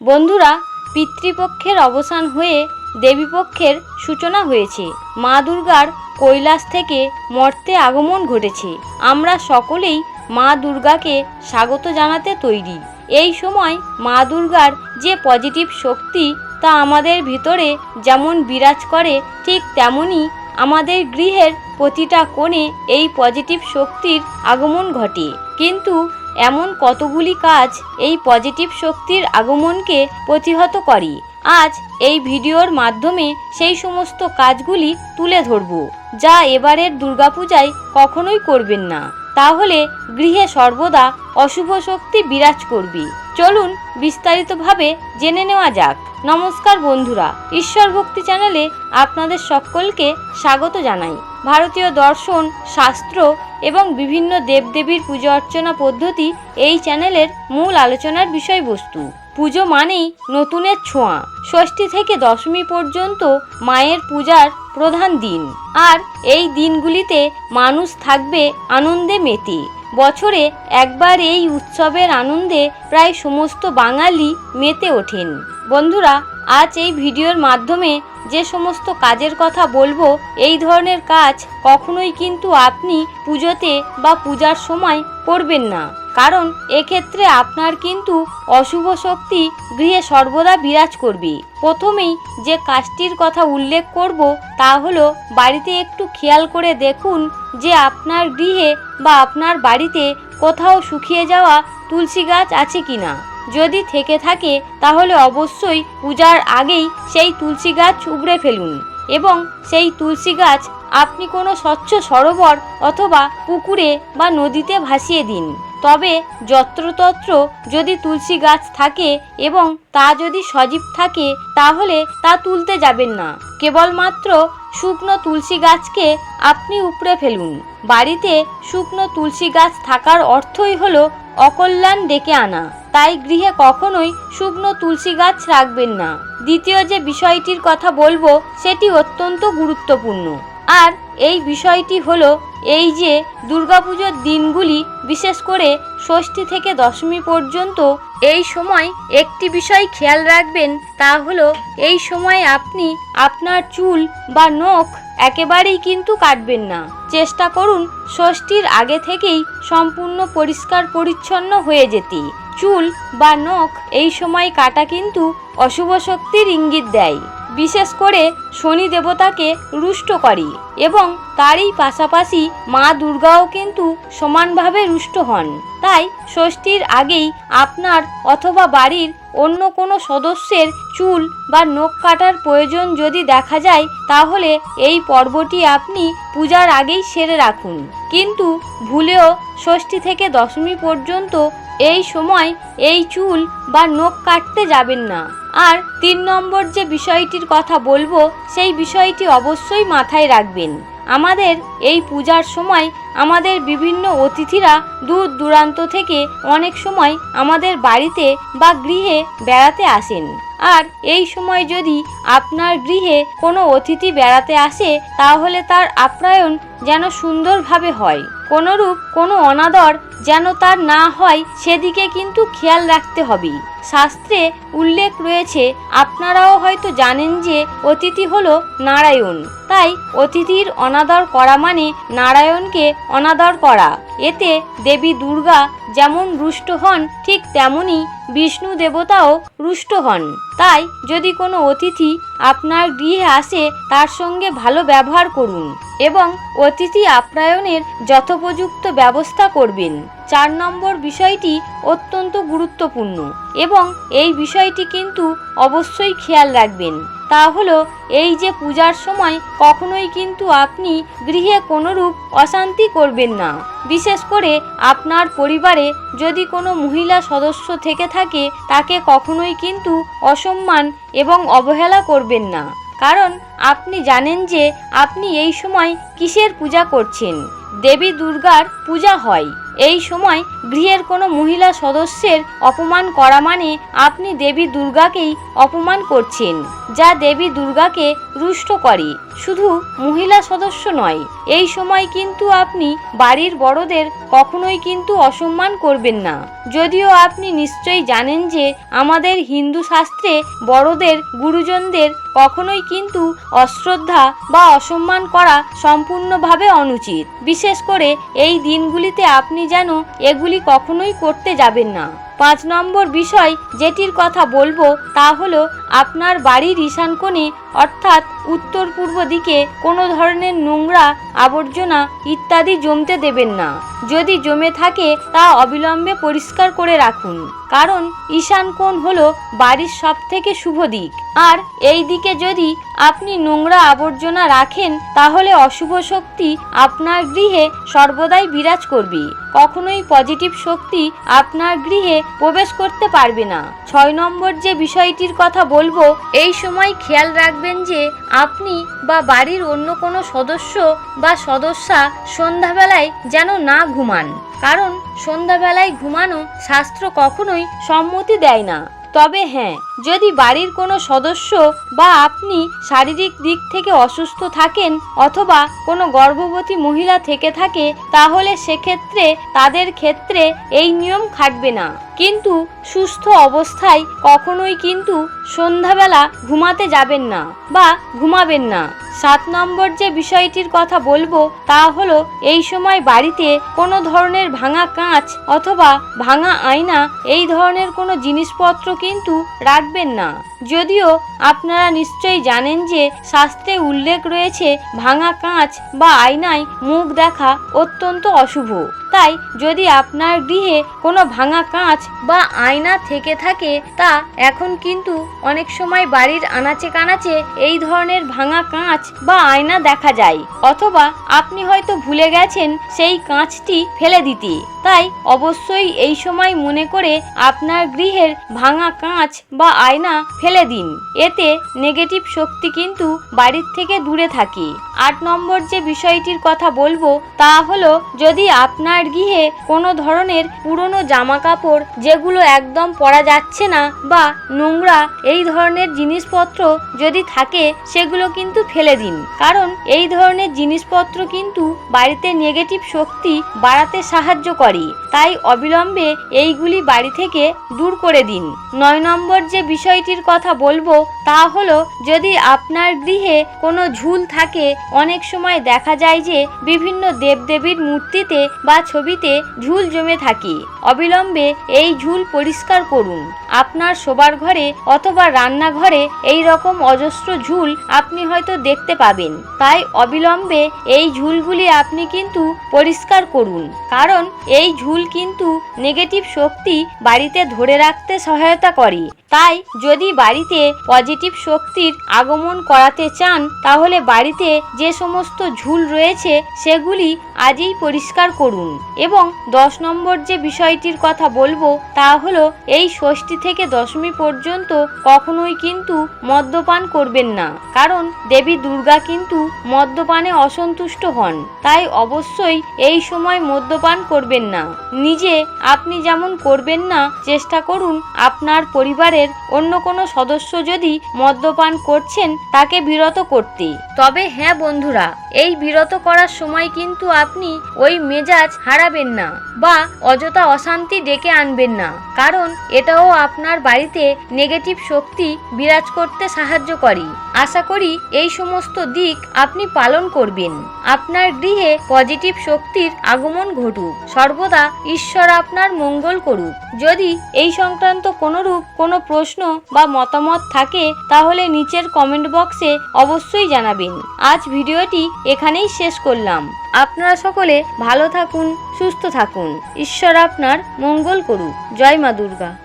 বন্ধুরা, পিতৃপক্ষের অবসান হয়ে দেবীপক্ষের সূচনা হয়েছে। মা দুর্গার কৈলাস থেকে মর্তে আগমন ঘটেছে। আমরা সকলেই মা দুর্গাকে স্বাগত জানাতে তৈরি। এই সময় মা দুর্গার যে পজিটিভ শক্তি তা আমাদের ভিতরে যেমন বিরাজ করে, ঠিক তেমনই আমাদের গৃহের প্রতিটা কোণে এই পজিটিভ শক্তির আগমন ঘটে। কিন্তু এমন কতগুলি কাজ এই পজিটিভ শক্তির আগমনকে প্রতিহত করে। আজ এই ভিডিওর মাধ্যমে সেই সমস্ত কাজগুলি তুলে ধরব, যা এবারের দুর্গাপূজায় কখনোই করবেন না। তাহলে গৃহে সর্বদা অশুভ শক্তি বিরাজ করবে। চলুন বিস্তারিতভাবে জেনে নেওয়া যাক। নমস্কার বন্ধুরা, ঈশ্বর ভক্তি চ্যানেলে আপনাদের সকলকে স্বাগত জানাই। ভারতীয় দর্শন, শাস্ত্র এবং বিভিন্ন দেবদেবীর পুজো অর্চনা পদ্ধতি এই চ্যানেলের মূল আলোচনার বিষয়বস্তু। পুজো মানেই নতুনের ছোঁয়া, ষষ্ঠী থেকে দশমী পর্যন্ত মায়ের পূজার প্রধান দিন। আর এই দিনগুলিতে মানুষ থাকবে আনন্দে মেতে। বছরে একবার এই উৎসবের আনন্দে প্রায় সমস্ত বাঙালি মেতে ওঠেন। বন্ধুরা আজ এই ভিডিওর মাধ্যমে যে সমস্ত কাজের কথা বলব, এই ধরনের কাজ কখনোই কিন্তু আপনি পুজোতে বা পূজার সময় করবেন না। কারণ এক্ষেত্রে আপনার কিন্তু অশুভ শক্তি গৃহে সর্বদা বিরাজ করবে। প্রথমেই যে কাজটির কথা উল্লেখ করব, তা হলো বাড়িতে একটু খেয়াল করে দেখুন যে আপনার গৃহে বা আপনার বাড়িতে কোথাও শুকিয়ে যাওয়া তুলসী গাছ আছে কিনা। যদি থেকে থাকে, তাহলে অবশ্যই পূজার আগেই সেই তুলসী গাছ উবড়ে ফেলুন। এবং সেই তুলসী গাছ আপনি কোনো স্বচ্ছ সরোবর অথবা পুকুরে বা নদীতে ভাসিয়ে দিন। তবে যত্রতত্র যদি তুলসী গাছ থাকে এবং তা যদি সজীব থাকে, তাহলে তা তুলতে যাবেন না। কেবলমাত্র শুকনো তুলসী গাছকে আপনি উপড়ে ফেলুন। বাড়িতে শুকনো তুলসী গাছ থাকার অর্থই হলো অকল্যাণ ডেকে আনা। তাই গৃহে কখনোই শুকনো তুলসী গাছ রাখবেন না। দ্বিতীয় যে বিষয়টির কথা বলব, সেটি অত্যন্ত গুরুত্বপূর্ণ। আর এই বিষয়টি হলো এই যে দুর্গাপুজোর দিনগুলি, বিশেষ করে ষষ্ঠী থেকে দশমী পর্যন্ত এই সময় একটি বিষয় খেয়াল রাখবেন, তা হলো এই সময় আপনি আপনার চুল বা নখ একেবারেই কিন্তু কাটবেন না। চেষ্টা করুন ষষ্ঠীর আগে থেকেই সম্পূর্ণ পরিষ্কার পরিচ্ছন্ন হয়ে যেতে। চুল বা নখ এই সময় কাটা কিন্তু অশুভ শক্তির ইঙ্গিত দেয়। বিশেষ করে শনি দেবতাকে রুষ্ট করে এবং তারই পাশাপাশি মা দুর্গাও কিন্তু সমানভাবে রুষ্ট হন। তাই ষষ্ঠীর আগেই আপনার অথবা বাড়ির অন্য কোনো সদস্যের চুল বা নখ কাটার প্রয়োজন যদি দেখা যায়, তাহলে এই পর্বটি আপনি পূজার আগেই সেরে রাখুন। কিন্তু ভুলেও ষষ্ঠী থেকে দশমী পর্যন্ত এই সময় এই চুল বা নখ কাটতে যাবেন না। আর তিন নম্বর যে বিষয়টির কথা বলব, সেই বিষয়টি অবশ্যই মাথায় রাখবেন। আমাদের এই পূজার সময় আমাদের বিভিন্ন অতিথিরা দূর দূরান্ত থেকে অনেক সময় আমাদের বাড়িতে বা গৃহে বেড়াতে আসেন। আর এই সময় যদি আপনার গৃহে কোনো অতিথি বেড়াতে আসে, তাহলে তার আপ্যায়ন যেন সুন্দরভাবে হয়। কোনোরূপ কোনো অনাদর যেন তার না হয়, সেদিকে কিন্তু খেয়াল রাখতে হবে। শাস্ত্রে উল্লেখ রয়েছে, আপনারাও হয়তো জানেন যে অতিথি হলো নারায়ণ। তাই অতিথির অনাদর করা মানে নারায়ণকে অনাদর করা। এতে দেবী দুর্গা যেমন রুষ্ট হন, ঠিক তেমনি বিষ্ণু দেবতাও রুষ্ট হন। তাই যদি কোনো অতিথি আপনার গৃহে আসে, তার সঙ্গে ভালো ব্যবহার করুন এবং অতিথি আপ্যায়নের যথোপযুক্ত ব্যবস্থা করবেন। চার নম্বর বিষয়টি অত্যন্ত গুরুত্বপূর্ণ এবং এই বিষয়টি কিন্তু অবশ্যই খেয়াল রাখবেন। তা হলো, এই যে পূজার সময় কখনোই কিন্তু আপনি গৃহে কোনোরূপ অশান্তি করবেন না। বিশেষ করে আপনার পরিবারে যদি কোনো মহিলা সদস্য থেকে থাকে, তাকে কখনোই কিন্তু অসম্মান এবং অবহেলা করবেন না। কারণ আপনি জানেন যে আপনি এই সময় কিসের পূজা করছেন। দেবী দুর্গার পূজা হয়। এই সময় গৃহের কোনো মহিলা সদস্যের অপমান করা মানে আপনি দেবী দুর্গাকেই অপমান করছেন, যা দেবী দুর্গাকে রুষ্ট করে। শুধু মহিলা সদস্য নয়, এই সময় কিন্তু আপনি বাড়ির বড়দের কখনোই কিন্তু অসম্মান করবেন না। যদিও আপনি নিশ্চয়ই জানেন যে আমাদের হিন্দু শাস্ত্রে বড়দের, গুরুজনদের কখনোই কিন্তু অশ্রদ্ধা বা অসম্মান করা সম্পূর্ণভাবে অনুচিত। বিশেষ করে এই দিনগুলিতে আপনি যেন এগুলি কখনোই করতে যাবেন না। পাঁচ নম্বর বিষয় যেটির কথা বলব তা হলো আপনার বাড়ির ঈশান কোণে, অর্থাৎ উত্তর পূর্ব দিকে কোনো ধরনের নোংরা আবর্জনা ইত্যাদি জমতে দেবেন না। যদি জমে থাকে তা অবিলম্বে পরিষ্কার করে রাখুন। কারণ ঈশান কোণ হলো বাড়ির সব থেকে শুভ দিক। আর এই দিকে যদি আপনি নোংরা আবর্জনা রাখেন, তাহলে অশুভ শক্তি আপনার গৃহে সর্বদাই বিরাজ করবে। কখনোই পজিটিভ শক্তি আপনার গৃহে প্রবেশ করতে পারবে না। ছয় নম্বর যে বিষয়টির কথা বলব, এই সময় খেয়াল রাখবেন যে আপনি বা বাড়ির অন্য কোনো সদস্য বা সদস্যা সন্ধ্যাবেলায় যেন না ঘুমান। কারণ সন্ধ্যাবেলায় ঘুমানো শাস্ত্র কখনোই সম্মতি দেয় না। তবে হ্যাঁ যদি বাড়ির কোনো সদস্য বা আপনি শারীরিক দিক থেকে অসুস্থ থাকেন অথবা কোনো গর্ভবতী মহিলা থেকে থাকে, তাহলে সেক্ষেত্রে তাদের ক্ষেত্রে এই নিয়ম খাটবে না। কিন্তু সুস্থ অবস্থায় কখনোই কিন্তু সন্ধ্যাবেলা ঘুমাতে যাবেন না বা ঘুমাবেন না। সাত নম্বর যে বিষয়টির কথা বলব তা হলো এই সময় বাড়িতে কোনো ধরনের ভাঙা কাঁচ অথবা ভাঙা আয়না, এই ধরনের কোনো জিনিসপত্র কিন্তু রাখবেন না। যদিও আপনারা নিশ্চয়ই জানেন যে শাস্ত্রে উল্লেখ রয়েছে, ভাঙা কাঁচ বা আয়নায় মুখ দেখা অত্যন্ত অশুভ। তাই যদি আপনার গৃহে কোনো ভাঙা কাঁচ বা আয়না থেকে থাকে, তা এখন কিন্তু অনেক সময় বাড়ির আনাচে কানাচে এই ধরনের ভাঙা কাঁচ বা আয়না দেখা যায়। অথবা আপনি হয়তো ভুলে গেছেন সেই কাঁচটি ফেলে দিতে। তাই অবশ্যই এই সময় মনে করে আপনার গৃহের ভাঙা কাঁচ বা আয়না ফেলে দিন। এতে নেগেটিভ শক্তি কিন্তু বাড়ির থেকে দূরে থাকে। আট নম্বর যে বিষয়টির কথা বলব, তা হলো, যদি আপনার গৃহে কোনো ধরনের পুরনো জামা কাপড় যেগুলো একদম পরা যাচ্ছে না বা নোংরা এই ধরনের জিনিসপত্র যদি থাকে, সেগুলো কিন্তু ফেলে দিন। কারণ এই ধরনের জিনিসপত্র কিন্তু বাড়িতে নেগেটিভ শক্তি বাড়াতে সাহায্য করে। তাই অবিলম্বে এইগুলি বাড়ি থেকে দূর করে দিন। নয় নম্বর যে বিষয়টির কথা বলব তা হলো, যদি আপনার গৃহে কোনো ঝুল থাকে, অনেক সময় দেখা যায় যে বিভিন্ন দেবদেবীর মূর্তিতে বা ছবিতে ঝুল জমে থাকে। অবিলম্বে এই ঝুল পরিষ্কার করুন। আপনার শোবার ঘরে অথবা রান্নাঘরে এই রকম অজস্র ঝুল আপনি হয়তো দেখতে পাবেন। তাই অবিলম্বে এই ঝুলগুলি আপনি কিন্তু পরিষ্কার করুন। কারণ এই ঝুল কিন্তু নেগেটিভ শক্তি বাড়িতে ধরে রাখতে সহায়তা করে। তাই যদি বাড়িতে পজিটিভ শক্তির আগমন করাতে চান, তাহলে বাড়িতে যে সমস্ত ঝুল রয়েছে, সেগুলি আজই পরিষ্কার করুন। এবং দশ নম্বর যে বিষয়টির কথা বলব, তা হলো এই ষষ্ঠী থেকে দশমী পর্যন্ত কখনোই কিন্তু মদ্যপান করবেন না। কারণ দেবী দুর্গা কিন্তু মদ্যপানে অসন্তুষ্ট হন। তাই অবশ্যই এই সময় মদ্যপান করবেন না। নিজে আপনি যেমন করবেন না, চেষ্টা করুন আপনার পরিবারের অন্য কোনো সদস্য যদি মদ্যপান করছেন, তাকে বিরত করতে। তবে হ্যাঁ বন্ধুরা, এই বিরত করার সময় কিন্তু আপনি ওই মেজাজ হারাবেন না বা অযথা অশান্তি ডেকে আনবেন না। কারণ এটাও আপনার বাড়িতে নেগেটিভ শক্তি বিরাজ করতে সাহায্য করে। আশা করি এই সমস্ত দিক আপনি পালন করবেন। আপনার গৃহে পজিটিভ শক্তির আগমন ঘটুক। সর্বদা ঈশ্বর আপনার মঙ্গল করুক। যদি এই সংক্রান্ত কোনোরূপ কোনো প্রশ্ন বা মতামত থাকে, তাহলে নিচের কমেন্ট বক্সে অবশ্যই জানাবেন। আজ ভিডিওটি এখানেই শেষ করলাম। আপনারা সকলে ভালো থাকুন, সুস্থ থাকুন। ঈশ্বর আপনার মঙ্গল করুক। জয় মা দুর্গা।